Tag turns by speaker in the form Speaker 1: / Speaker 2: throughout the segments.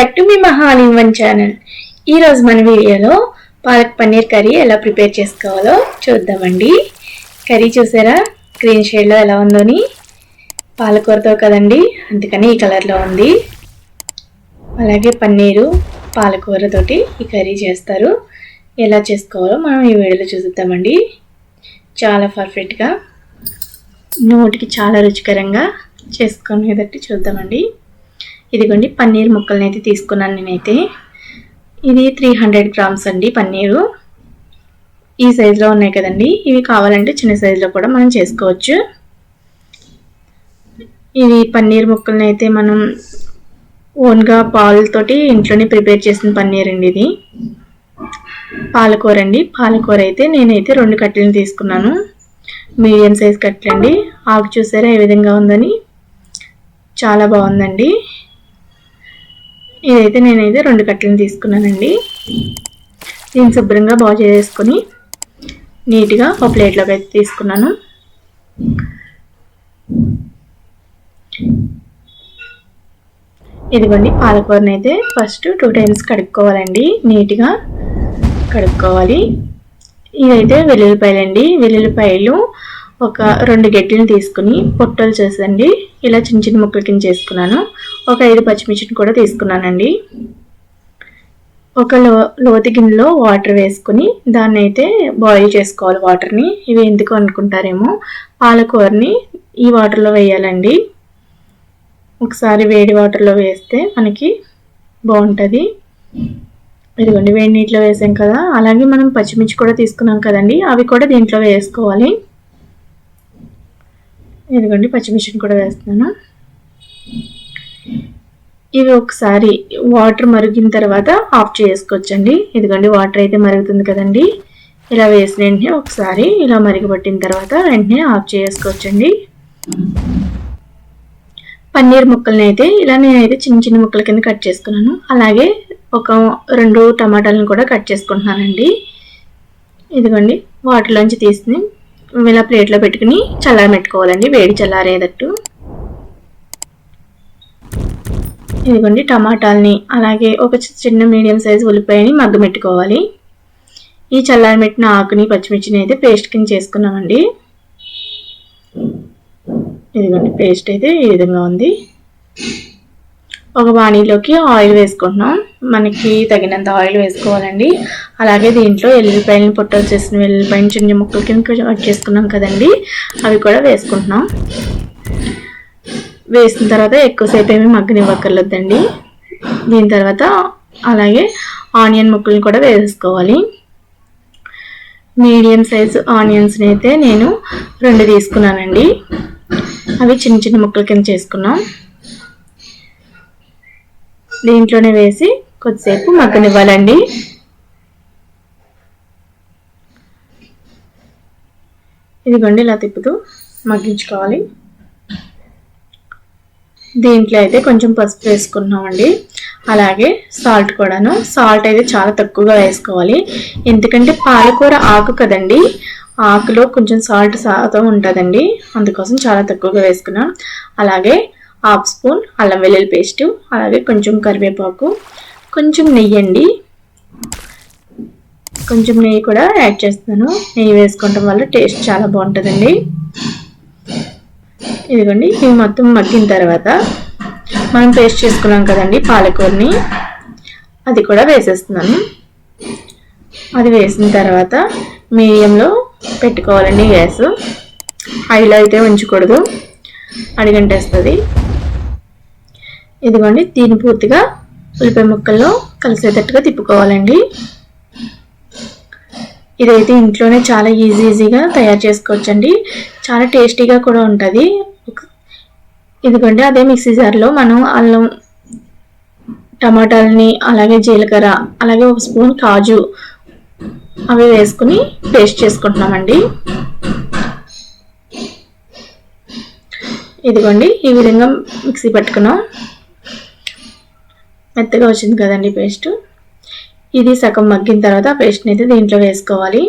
Speaker 1: Back to మీ Mahali one channel ఈరోజు మన వీడియోలో పాలక్ పన్నీర్ కర్రీ ఎలా ప్రిపేర్ చేసుకోవాలో చూద్దామండి. కర్రీ చూసారా? గ్రీన్ షేడ్లో ఎలా ఉందోని? పాలకూరతో కదండి అందుకని ఈ కలర్లో ఉంది. అలాగే పన్నీరు పాలకూరతోటి ఈ కర్రీ చేస్తారు. ఎలా చేసుకోవాలో మనం ఈ వీడియోలో చూద్దామండి. చాలా పర్ఫెక్ట్గా నోటికి చాలా రుచికరంగా చేసుకునేటట్టు చూద్దామండి. ఇదిగోండి పన్నీర్ ముక్కల్ని అయితే తీసుకున్నాను నేనైతే. ఇది త్రీ హండ్రెడ్ గ్రామ్స్ అండి పన్నీరు. ఈ సైజులో ఉన్నాయి కదండి. ఇవి కావాలంటే చిన్న సైజులో కూడా మనం చేసుకోవచ్చు. ఇది పన్నీర్ ముక్కల్ని అయితే మనం ఓన్గా పాలతోటి ఇంట్లోనే ప్రిపేర్ చేసిన పన్నీర్ అండి ఇది. పాలకూర అండి. పాలకూర అయితే నేనైతే రెండు కట్టెలను తీసుకున్నాను. మీడియం సైజ్ కట్టెలండి. ఆకు చూసారా ఏ విధంగా ఉందని? చాలా బాగుందండి. ఇదైతే నేనైతే రెండు కట్టెలను తీసుకున్నానండి. దీన్ని శుభ్రంగా బాగు చేసుకొని నీట్గా ఒక ప్లేట్లోకి అయితే తీసుకున్నాను. ఇదిగోండి పాలకూరని అయితే ఫస్ట్ టూ టైమ్స్ కడుక్కోవాలండి. నీట్గా కడుక్కోవాలి. ఇదైతే వెల్లుల్లిపాయలండి. వెల్లుల్లిపాయలు ఒక రెండు గడ్డలను తీసుకుని పొట్టలు చేసండి. ఇలా చిన్న చిన్న ముక్కల కింద చేసుకున్నాను. ఒక ఐదు పచ్చిమిర్చిని కూడా తీసుకున్నానండి. ఒక లో లోతి గిన్నెలో వాటర్ వేసుకుని దాన్ని అయితే బాయిల్ చేసుకోవాలి వాటర్ని. ఇవి ఎందుకు అనుకుంటారేమో? పాలకూరని ఈ వాటర్లో వేయాలండి. ఒకసారి వేడి వాటర్లో వేస్తే మనకి బాగుంటుంది. ఇదిగోండి వేడి నీటిలో వేసాం కదా. అలాగే మనం పచ్చిమిర్చి కూడా తీసుకున్నాం కదండి. అవి కూడా దీంట్లో వేసుకోవాలి. ఇదిగోండి పచ్చిమిర్చిని కూడా వేస్తున్నాను. ఇవి ఒకసారి వాటర్ మరిగిన తర్వాత ఆఫ్ చేసుకోవచ్చండి. ఇదిగోండి వాటర్ అయితే మరుగుతుంది కదండి. ఇలా వేసిన వెంటనే ఒకసారి ఇలా మరిగబట్టిన తర్వాత వెంటనే ఆఫ్ చేసుకోవచ్చండి. పన్నీర్ ముక్కల్ని అయితే ఇలా నేనైతే చిన్న చిన్న ముక్కల కింద కట్ చేసుకున్నాను. అలాగే ఒక రెండు టమాటాలను కూడా కట్ చేసుకుంటున్నానండి. ఇదిగోండి వాటర్లోంచి తీసుకుని ఇలా ప్లేట్లో పెట్టుకుని చల్లారబెట్టుకోవాలండి వేడి చల్లారేటట్టు. ఇదిగోండి టమాటాలని అలాగే ఒక చిన్న మీడియం సైజు ఉల్లిపాయని మగ్గమెట్టుకోవాలి ఈ చల్లారబెట్టిన ఆకుని పచ్చిమిర్చిని అయితే పేస్ట్ కింద చేసుకున్నామండి. ఇదిగోండి పేస్ట్ అయితే ఈ విధంగా ఉంది. ఒక బాణీలోకి ఆయిల్ వేసుకుంటున్నాం. మనకి తగినంత ఆయిల్ వేసుకోవాలండి. అలాగే దీంట్లో ఎల్లుల్లిపాయలను పొట్టలు చేసిన ఎల్లిపాయలు చిన్న ముక్కలు కింద కట్ చేసుకున్నాం కదండి. అవి కూడా వేసుకుంటున్నాం. వేసిన తర్వాత ఎక్కువసేపు ఏమి మగ్గనివ్వక్కర్లేదండి. దీని తర్వాత అలాగే ఆనియన్ ముక్కలను కూడా వేసుకోవాలి. మీడియం సైజు ఆనియన్స్ని అయితే నేను రెండు తీసుకున్నానండి. అవి చిన్న చిన్న ముక్కల కింద చేసుకున్నాం. దీంట్లోనే వేసి కొద్దిసేపు మగ్గనివ్వాలండి. ఇదిగోండి ఇలా తిప్పుతూ మగ్గించుకోవాలి. దీంట్లో అయితే కొంచెం పసుపు వేసుకున్నామండి. అలాగే సాల్ట్ కూడాను. సాల్ట్ అయితే చాలా తక్కువగా వేసుకోవాలి. ఎందుకంటే పాలకూర ఆకు కదండి. ఆకులో కొంచెం సాల్ట్ శాతం ఉంటుందండి. అందుకోసం చాలా తక్కువగా వేసుకున్నాం. అలాగే హాఫ్ స్పూన్ అల్లం వెల్లుల్లి పేస్టు అలాగే కొంచెం కరివేపాకు కొంచెం నెయ్యి అండి. కొంచెం నెయ్యి కూడా యాడ్ చేస్తున్నాను. నెయ్యి వేసుకోవటం వల్ల టేస్ట్ చాలా బాగుంటుందండి. ఇదిగోండి ఇవి మొత్తం మగ్గిన తర్వాత మనం పేస్ట్ చేసుకున్నాం కదండి పాలకూరని. అది కూడా వేసేస్తున్నాను. అది వేసిన తర్వాత మీడియంలో పెట్టుకోవాలండి గ్యాస్. హైలో అయితే ఉంచకూడదు. అడిగంటేస్తుంది. ఇదిగోండి దీన్ని పూర్తిగా ఉల్లిపాయ ముక్కల్లో కలిసేటట్టుగా తిప్పుకోవాలండి. ఇదైతే ఇంట్లోనే చాలా ఈజీ ఈజీగా తయారు చేసుకోవచ్చండి. చాలా టేస్టీగా కూడా ఉంటుంది. ఇదిగోండి అదే మిక్సీ జార్లో మనం అల్లం టమాటాలని అలాగే జీలకర్ర అలాగే ఒక స్పూన్ కాజు అవి వేసుకుని పేస్ట్ చేసుకుంటున్నామండి. ఇదిగోండి ఈ విధంగా మిక్సీ పెట్టుకున్నాం. మెత్తగా వచ్చింది కదండి పేస్ట్. ఇది సగం మగ్గిన తర్వాత ఆ పేస్ట్ని అయితే దీంట్లో వేసుకోవాలి.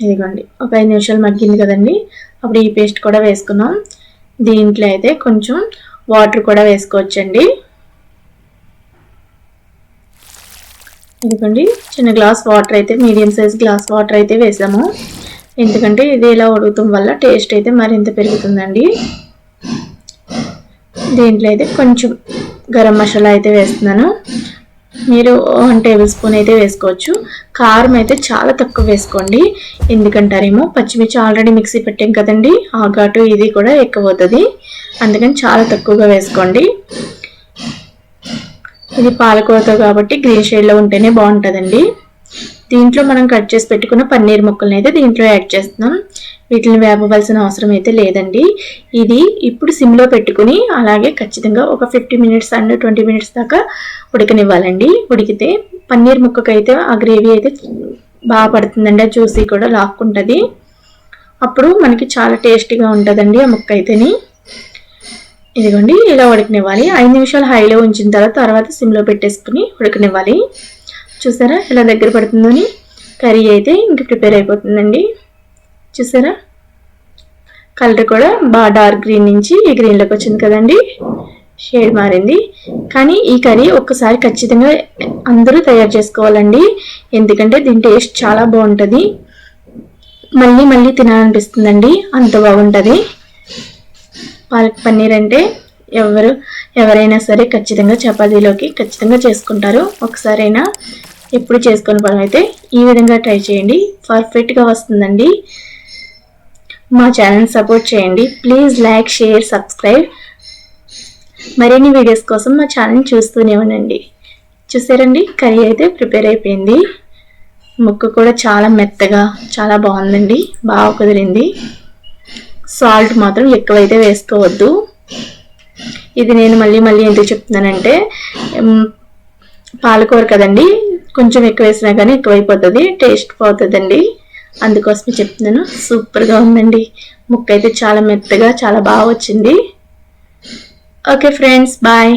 Speaker 1: ఇదిగోండి ఒక ఐదు నిమిషాలు మగ్గింది కదండి. అప్పుడు ఈ పేస్ట్ కూడా వేసుకున్నాం. దీంట్లో అయితే కొంచెం వాటర్ కూడా వేసుకోవచ్చండి. ఇదిగోండి చిన్న గ్లాస్ వాటర్ అయితే మీడియం సైజ్ గ్లాస్ వాటర్ అయితే వేసాము. ఎందుకంటే ఇది ఇలా ఉడకటం వల్ల టేస్ట్ అయితే మరింత పెరుగుతుందండి. దీంట్లో అయితే కొంచెం గరం మసాలా అయితే వేస్తున్నాను. మీరు వన్ టేబుల్ స్పూన్ అయితే వేసుకోవచ్చు. కారం అయితే చాలా తక్కువ వేసుకోండి. ఎందుకంటారేమో పచ్చిమిర్చి ఆల్రెడీ మిక్సీ పెట్టాం కదండి. ఆ ఘాటు ఇది కూడా ఎక్కువ అవుతుంది అందుకని చాలా తక్కువగా వేసుకోండి. ఇది పాలకూరతో కాబట్టి గ్రీన్ షేడ్లో ఉంటేనే బాగుంటుందండి. దీంట్లో మనం కట్ చేసి పెట్టుకున్న పన్నీర్ ముక్కల్ని అయితే దీంట్లో యాడ్ చేస్తున్నాం. వీటిని వేపవలసిన అవసరం అయితే లేదండి. ఇది ఇప్పుడు సిమ్లో పెట్టుకుని అలాగే ఖచ్చితంగా ఒక fifty minutes and twenty minutes దాకా ఉడకనివ్వాలండి. ఉడికితే పన్నీర్ ముక్కకైతే ఆ గ్రేవీ అయితే బాగా పడుతుందండి. ఆ జ్యూసీ కూడా లాక్కుంటుంది. అప్పుడు మనకి చాలా టేస్టీగా ఉంటుందండి ఆ ముక్క అయితేని. ఇదిగోండి ఇలా ఉడకనివ్వాలి. ఐదు నిమిషాలు హైలో ఉంచిన తర్వాత తర్వాత సిమ్లో పెట్టేసుకుని ఉడకనివ్వాలి. చూసారా ఎలా దగ్గర పడుతుందని? కర్రీ అయితే ఇంక ప్రిపేర్ అయిపోతుందండి. చూసారా? కలర్ కూడా బాగా డార్క్ గ్రీన్ నుంచి ఈ గ్రీన్లోకి వచ్చింది కదండి. షేడ్ మారింది. కానీ ఈ కర్రీ ఒక్కసారి ఖచ్చితంగా అందరూ తయారు చేసుకోవాలండి. ఎందుకంటే దీని టేస్ట్ చాలా బాగుంటుంది. మళ్ళీ మళ్ళీ తినాలనిపిస్తుందండి. అంత బాగుంటుంది. పాలక్ పన్నీర్ అంటే ఎవరు ఎవరైనా సరే ఖచ్చితంగా చపాతీలోకి ఖచ్చితంగా చేసుకుంటారు. ఒకసారైనా ఎప్పుడు చేసుకునే పని అయితే ఈ విధంగా ట్రై చేయండి. పర్ఫెక్ట్గా వస్తుందండి. మా ఛానల్ సపోర్ట్ చేయండి. ప్లీజ్ లైక్ షేర్ సబ్స్క్రైబ్ మరిన్ని వీడియోస్ కోసం మా ఛానల్ చూస్తూనే ఉండండి. చూసారండి? కర్రీ అయితే ప్రిపేర్ అయిపోయింది. ముక్క కూడా చాలా మెత్తగా చాలా బాగుందండి. బాగా కుదిరింది. సాల్ట్ మాత్రం ఎక్కువైతే వేసుకోవద్దు. ఇది నేను మళ్ళీ మళ్ళీ ఎందుకు చెప్తున్నానంటే పాలకూర కదండి. కొంచెం ఎక్కువ వేసినా కానీ ఎక్కువైపోతుంది టేస్ట్ పోతుందండి. అందుకోసమే చెప్తున్నాను సూపర్గా ఉందండి. ముక్క అయితే చాలా మెత్తగా చాలా బాగా వచ్చింది. Okay friends bye.